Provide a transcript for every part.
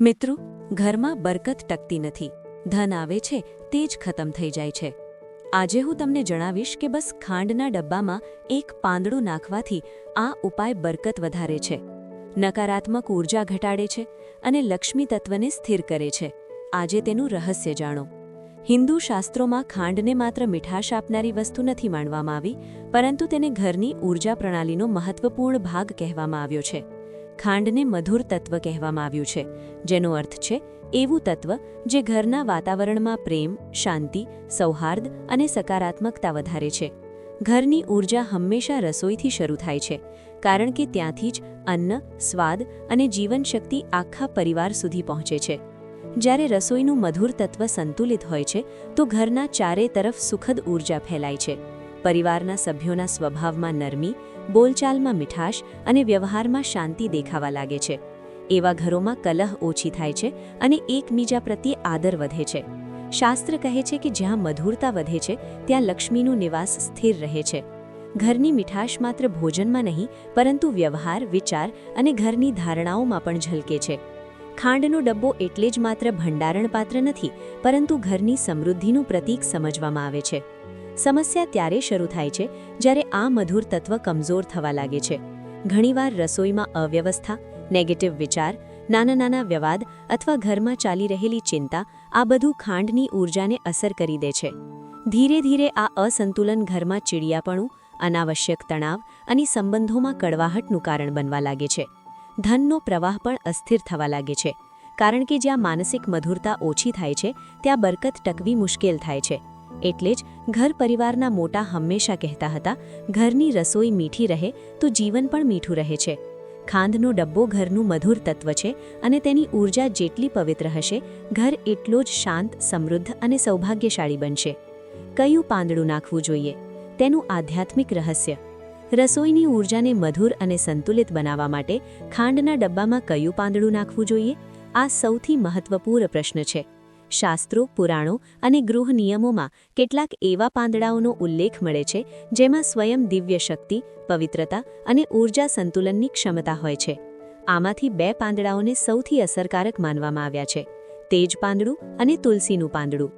મિત્રો, ઘરમાં બરકત ટકતી નથી. ધન આવે છે, તે જ ખતમ થઈ જાય છે. આજે હું તમને જણાવીશ કે બસ ખાંડના ડબ્બામાં એક પાંદડું નાખવાથી આ ઉપાય બરકત વધારે છે. નકારાત્મક ઊર્જા ઘટાડે છે અને લક્ષ્મી તત્વને સ્થિર કરે છે. આજે તેનું રહસ્ય જાણો. હિન્દુ શાસ્ત્રોમાં ખાંડને માત્ર મીઠાશ આપનારી વસ્તુ નથી માનવામાં આવી, પરંતુ તેને ઘરની ઊર્જા પ્રણાલીનો મહત્વપૂર્ણ ભાગ કહેવામાં આવ્યો છે. ખાંડને મધુર તત્વ કહેવામાં આવ્યું છે, જેનો અર્થ છે એવું તત્વ જે ઘરના વાતાવરણમાં પ્રેમ, શાંતિ, સૌહાર્દ અને સકારાત્મકતા વધારે છે. ઘરની ઊર્જા હંમેશા રસોઈથી શરૂ થાય છે, કારણ કે ત્યાંથી જ અન્ન, સ્વાદ અને જીવનશક્તિ આખા પરિવાર સુધી પહોંચે છે. જ્યારે રસોઈનું મધુર તત્વ સંતુલિત હોય છે, તો ઘરના ચારે તરફ સુખદ ઊર્જા ફેલાય છે. પરિવારના સભ્યોના સ્વભાવમાં નરમી, બોલચાલમાં મીઠાશ અને વ્યવહારમાં શાંતિ દેખાવા લાગે છે. એવા ઘરોમાં કલહ ઓછી થાય છે અને એકબીજા પ્રત્યે આદર વધે છે. શાસ્ત્ર કહે છે કે જ્યાં મધુરતા વધે છે, ત્યાં લક્ષ્મીનું નિવાસ સ્થિર રહે છે. ઘરની મીઠાશ માત્ર ભોજનમાં નહીં, પરંતુ વ્યવહાર, વિચાર અને ઘરની ધારણાઓમાં પણ ઝલકે છે. ખાંડનો ડબ્બો એટલે જ માત્ર ભંડારણ પાત્ર નથી, પરંતુ ઘરની સમૃદ્ધિનું પ્રતીક સમજવામાં આવે છે. સમસ્યા ત્યારે શરૂ થાય છે જ્યારે આ મધુર તત્વ કમજોર થવા લાગે છે. ઘણીવાર રસોઈમાં અવ્યવસ્થા નેગેટિવ વિચાર, નાના નાના વ્યવાદ અથવા ઘરમાં ચાલી રહેલી ચિંતા આ બધું ખાંડની ઊર્જાને અસર કરી દે છે. ધીરે ધીરે આ અસંતુલન ઘરમાં ચીડિયાપણું, અનાવશ્યક તણાવ અને સંબંધોમાં કડવાહટનું કારણ બનવા લાગે છે. ધનનો પ્રવાહ પણ અસ્થિર થવા લાગે છે, કારણ કે જ્યાં માનસિક મધુરતા ઓછી થાય છે, ત્યાં બરકત ટકવી મુશ્કેલ થાય છે. એટલે જ ઘર પરિવારના મોટા હંમેશા કહેતા હતા, ઘરની રસોઈ મીઠી રહે તો જીવન પણ મીઠું રહે છે. ખાંડનો ડબ્બો ઘરનું મધુર તત્વ છે અને તેની ઊર્જા જેટલી પવિત્ર હશે, ઘર એટલો જ શાંત, સમૃદ્ધ અને સૌભાગ્યશાળી બનશે. કયું પાંદડું નાખવું જોઈએ? તેનું આધ્યાત્મિક રહસ્ય. રસોઈની ઊર્જાને મધુર અને સંતુલિત બનાવવા માટે ખાંડના ડબ્બામાં કયું પાંદડું નાખવું જોઈએ? આ સૌથી મહત્વપૂર્ણ પ્રશ્ન છે. શાસ્ત્રો, પુરાણો અને ગૃહ નિયમોમાં કેટલાક એવા પાંદડાઓનો ઉલ્લેખ મળે છે, જેમાં સ્વયં દિવ્ય શક્તિ, પવિત્રતા અને ઊર્જા સંતુલનની ક્ષમતા હોય છે. આમાંથી બે પાંદડાઓને સૌથી અસરકારક માનવામાં આવ્યા છે, તેજ પાંદડું અને તુલસીનું પાંદડું.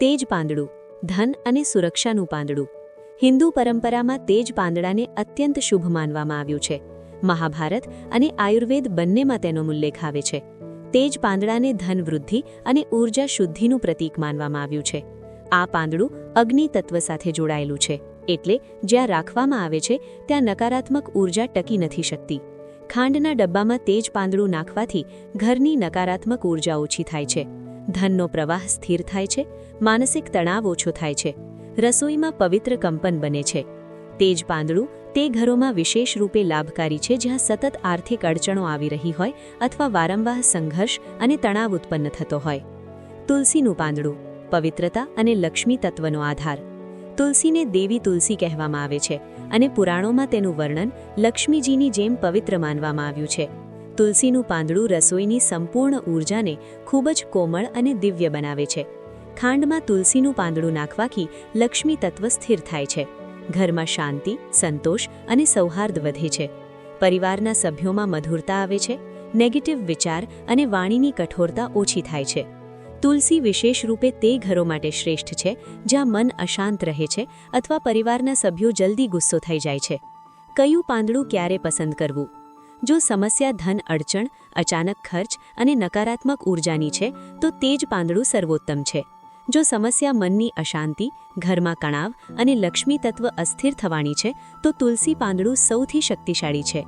તેજ પાંદડું, ધન અને સુરક્ષાનું પાંદડું. હિન્દુ પરંપરામાં તેજ પાંદડાને અત્યંત શુભ માનવામાં આવ્યું છે. મહાભારત અને આયુર્વેદ બંનેમાં તેનો ઉલ્લેખ આવે છે. તે જ પાંદડાને ધનવૃદ્ધિ અને ઊર્જા શુદ્ધિનું પ્રતીક માનવામાં આવ્યું છે. આ પાંદડું અગ્નિ તત્વ સાથે જોડાયેલું છે, એટલે જ્યાં રાખવામાં આવે છે, ત્યાં નકારાત્મક ઊર્જા ટકી નથી શકતી. ખાંડના ડબ્બામાં તેજ પાંદડું નાખવાથી ઘરની નકારાત્મક ઊર્જા ઓછી થાય છે. ધનનો પ્રવાહ સ્થિર થાય છે, માનસિક તણાવ ઓછો થાય છે. રસોઈમાં પવિત્ર કંપન બને છે. તેજ પાંદડું તે ઘરોમાં વિશેષ રૂપે લાભકારી છે જ્યાં સતત આર્થિક અડચણો આવી રહી હોય અથવા વારંવાર સંઘર્ષ અને તણાવ ઉત્પન્ન થતો હોય. તુલસીનું પાંદડું, પવિત્રતા અને લક્ષ્મી તત્વનો આધાર. તુલસીને દેવી તુલસી કહેવામાં આવે છે અને પુરાણોમાં તેનું વર્ણન લક્ષ્મીજીની જેમ પવિત્ર માનવામાં આવ્યું છે. તુલસીનું પાંદડું રસોઈની સંપૂર્ણ ઊર્જાને ખૂબ જ કોમળ અને દિવ્ય બનાવે છે. ખાંડમાં તુલસીનું પાંદડું નાખવાથી લક્ષ્મી તત્વ સ્થિર થાય છે. ઘરમાં શાંતિ, સંતોષ અને સૌહાર્દ વધે છે. પરિવારના સભ્યોમાં મધુરતા આવે છે નેગેટિવ વિચાર અને વાણીની કઠોરતા ઓછી થાય છે. તુલસી વિશેષ રૂપે તે ઘરો માટે શ્રેષ્ઠ છે, જ્યાં મન અશાંત રહે છે અથવા પરિવારના સભ્યો જલ્દી ગુસ્સો થઈ જાય છે. કયું પાંદડું ક્યારે પસંદ કરવું? જો સમસ્યા ધન અડચણ, અચાનક ખર્ચ અને નકારાત્મક ઊર્જાની છે, તો તે જ પાંદડું સર્વોત્તમ છે. જો સમસ્યા મનની અશાંતિ, ઘરમાં કણાવ અને લક્ષ્મી તત્વ અસ્થિર થવાની છે, તો તુલસી પાંદડું સૌથી શક્તિશાળી છે.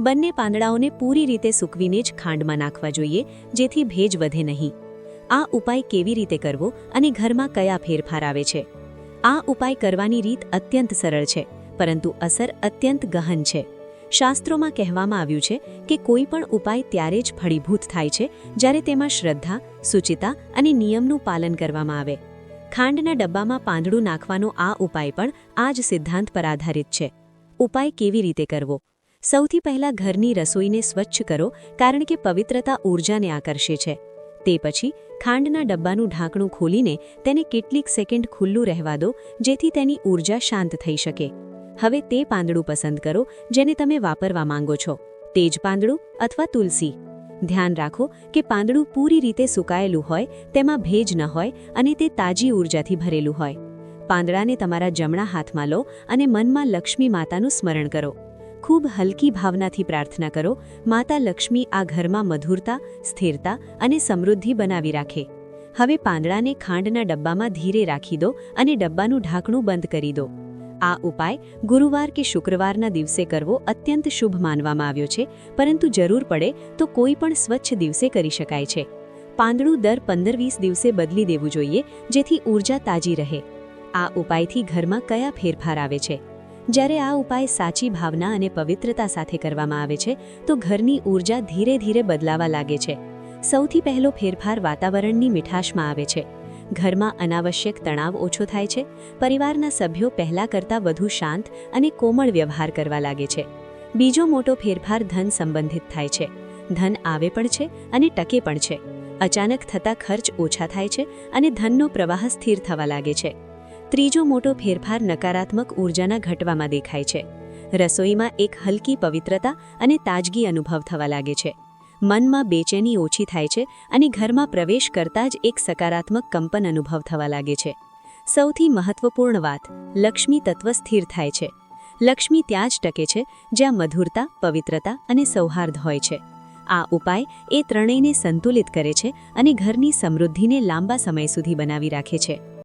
બંને પાંદડાઓને પૂરી રીતે સૂકવીને જ ખાંડમાં નાખવા જોઈએ, જેથી ભેજ વધે નહીં. આ ઉપાય કેવી રીતે કરવો અને ઘરમાં કયા ફેરફાર આવે છે? આ ઉપાય કરવાની રીત અત્યંત સરળ છે, પરંતુ અસર અત્યંત ગહન છે. શાસ્ત્રોમાં કહેવામાં આવ્યું છે કે કોઈ પણ ઉપાય ત્યારે જ ફળીભૂત થાય છે જ્યારે તેમાં શ્રદ્ધા, સુચિતા અને નિયમનું પાલન કરવામાં આવે. ખાંડના ડબ્બામાં પાંદડું નાખવાનો આ ઉપાય પણ આ જ સિદ્ધાંત પર આધારિત છે. ઉપાય કેવી રીતે કરવો? સૌથી પહેલા ઘરની રસોઈને સ્વચ્છ કરો કારણ કે પવિત્રતા ઊર્જાને આકર્ષે છે. તે પછી ખાંડના ડબ્બાનું ઢાંકણું ખોલીને તેને કેટલીક સેકન્ડ ખુલ્લું રહેવા દો જેથી તેની ઊર્જા શાંત થઈ શકે. હવે તે પાંદડું પસંદ કરો જેને તમે વાપરવા માંગો છો. તેજ પાંદડું અથવા તુલસી. ધ્યાન રાખો કે પાંદડું પૂરી રીતે સુકાયેલું હોય, તેમાં ભેજ ન હોય અને તે તાજી ઊર્જાથી ભરેલું હોય. પાંદડાને તમારા જમણા હાથમાં લો અને મનમાં લક્ષ્મી માતાનું સ્મરણ કરો. ખૂબ હલકી ભાવનાથી પ્રાર્થના કરો, માતા લક્ષ્મી, આ ઘરમાં મધુરતા, સ્થિરતા અને સમૃદ્ધિ બનાવી રાખે. હવે પાંદડાને ખાંડના ડબ્બામાં ધીરે રાખી દો અને ડબ્બાનું ઢાંકણું બંધ કરી દો. આ ઉપાય ગુરુવાર કે શુક્રવારના દિવસે કરવો અત્યંત શુભ માનવામાં આવ્યો છે, પરંતુ જરૂર પડે તો કોઈ પણ સ્વચ્છ દિવસે કરી શકાય છે. પાંદડું દર પંદર વીસ દિવસે બદલી દેવું જોઈએ, જેથી ઊર્જા તાજી રહે. આ ઉપાયથી ઘરમાં કયા ફેરફાર આવે છે? જ્યારે આ ઉપાય સાચી ભાવના અને પવિત્રતા સાથે કરવામાં આવે છે, તો ઘરની ઊર્જા ધીરે ધીરે બદલાવા લાગે છે. સૌથી પહેલો ફેરફાર વાતાવરણની મીઠાશમાં આવે છે. ઘરમાં અનાવશ્યક તણાવ ઓછો થાય છે, પરિવારના સભ્યો પહેલા કરતાં વધુ શાંત અને કોમળ વ્યવહાર કરવા લાગે છે. બીજો મોટો ફેરફાર ધન સંબંધિત થાય છે. ધન આવે પણ છે અને ટકે પણ છે. અચાનક થતા ખર્ચ ઓછા થાય છે અને ધનનો પ્રવાહ સ્થિર થવા લાગે છે. ત્રીજો મોટો ફેરફાર નકારાત્મક ઊર્જાના ઘટવામાં દેખાય છે. રસોઈમાં એક હલકી પવિત્રતા અને તાજગી અનુભવ થવા લાગે છે. મનમાં બેચેની ઓછી થાય છે અને ઘરમાં પ્રવેશ કરતાં જ એક સકારાત્મક કંપન અનુભવ થવા લાગે છે. સૌથી મહત્વપૂર્ણ વાત, લક્ષ્મી તત્વ સ્થિર થાય છે. લક્ષ્મી ત્યાં જ ટકે છે, જ્યાં મધુરતા, પવિત્રતા અને સૌહાર્દ હોય છે. આ ઉપાય એ ત્રણેયને સંતુલિત કરે છે અને ઘરની સમૃદ્ધિને લાંબા સમય સુધી બનાવી રાખે છે.